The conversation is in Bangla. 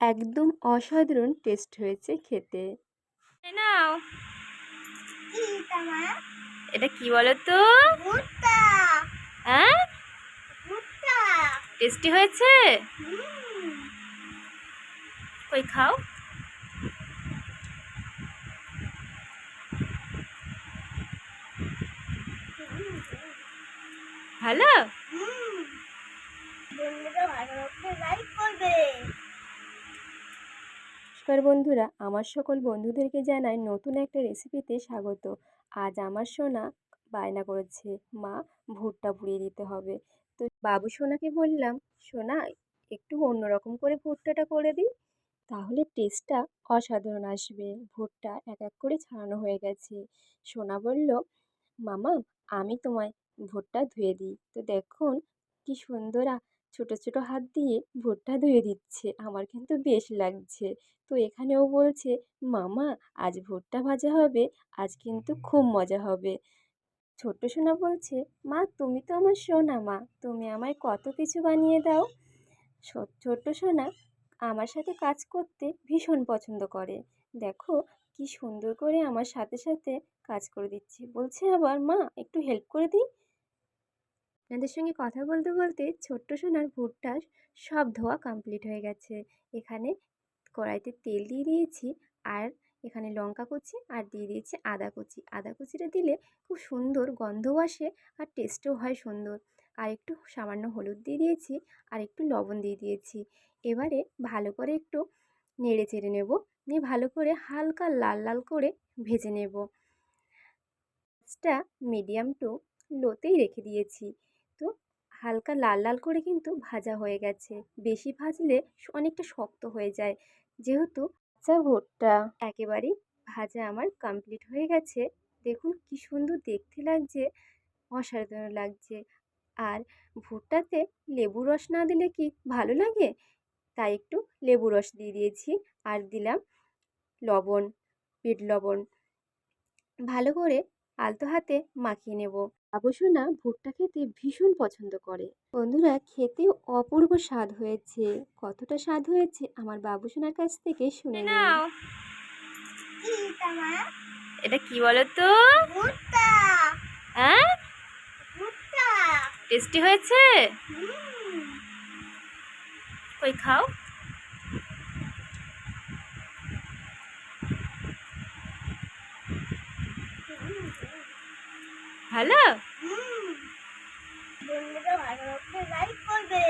একদম অসাধারণ টেস্ট হয়েছে খেতে। নাও। এটা কি বলো তো হ্যাঁ টেস্টি হয়েছে? হুম। কই খাও। ভালো? বন্ধুরা ভালো লাইক করবে নমস্কার বন্ধুরা। আমার সকল বন্ধুদেরকে জানাই নতুন একটা রেসিপিতে স্বাগত। আজ আমার সোনা বায়না করেছে। মা, ভুট্টা পুড়িয়ে দিতে হবে। তো বাবু সোনাকে বললাম, সোনা, একটু অন্যরকম করে ভুট্টাটা করে দিই, তাহলে টেস্টটা অসাধারণ আসবে। ভুট্টা এক এক করে ছাড়ানো হয়ে গেছে। সোনা বলল, মামা, আমি তোমায় ভুট্টা ধুয়ে দিই। তো দেখুন, কি সুন্দর ছোট ছোট হাত দিয়ে ভুট্টা ধুয়ে দিচ্ছে। আমার কিন্তু বেশ লাগছে। তো এখানেও বলছে, মামা, আজ ভুট্টা ভাজা হবে, আজ কিন্তু খুব মজা হবে। ছোট্ট সোনা বলছে, মা, তুমি তো আমার সোনা মা, তুমি আমায় কত কিছু বানিয়ে দাও? ছোট্ট সোনা আমার সাথে কাজ করতে ভীষণ পছন্দ করে। দেখো, কি সুন্দর করে আমার সাথে সাথে কাজ করে দিচ্ছে। বলছে আবার, মা, একটু হেল্প করে দিই? আপনাদের সঙ্গে কথা বলতে বলতে ছোট্ট সোনার ভুট্টা সব ধোয়া কমপ্লিট হয়ে গেছে। এখানে কড়াইতে তেল দিয়ে দিয়েছি আর এখানে লঙ্কা কুচি আর দিয়ে দিয়েছি আদা কুচি। আদা কুচিটা দিলে খুব সুন্দর গন্ধও আসে আর টেস্টও হয় সুন্দর। আর একটু সামান্য হলুদ দিয়ে দিয়েছি আর একটু লবণ দিয়ে দিয়েছি। এবারে ভালো করে একটু নেড়ে চেড়ে নেব। নিয়ে ভালো করে হালকা লাল লাল করে ভেজে নেব। মিডিয়াম টু লোতেই রেখে দিয়েছি। হালকা লাল লাল করে কিন্তু ভাজা হয়ে গেছে। বেশি ভাজলে অনেকটা শক্ত হয়ে যায়। যেহেতু কাঁচা ভুট্টা। একেবারেই ভাজা আমার কমপ্লিট হয়ে গেছে। দেখুন কি সুন্দর দেখতে লাগছে অসাধারণ লাগছে। আর ভুট্টাতে লেবু রস না দিলে কি ভালো লাগে? তাই একটু লেবু রস দিয়ে দিয়েছি। আর দিলাম লবণ বিট লবণ। ভালো করে আলতো হাতে মাখিয়ে নেব। বাবুসোনা ভুট্টা খেতে ভীষণ পছন্দ করে। বন্ধুরা খেতেও অপূর্ব স্বাদ হয়েছে। কতটা স্বাদ হয়েছে আমার বাবুসোনার কাছ থেকে শুনে নাও। এটা কি বলো তো? ভুট্টা। হ্যাঁ ভুট্টা। টেস্টি হয়েছে? কই খাও। ভালো? বন্ধুরা ভালো লাইক করবে।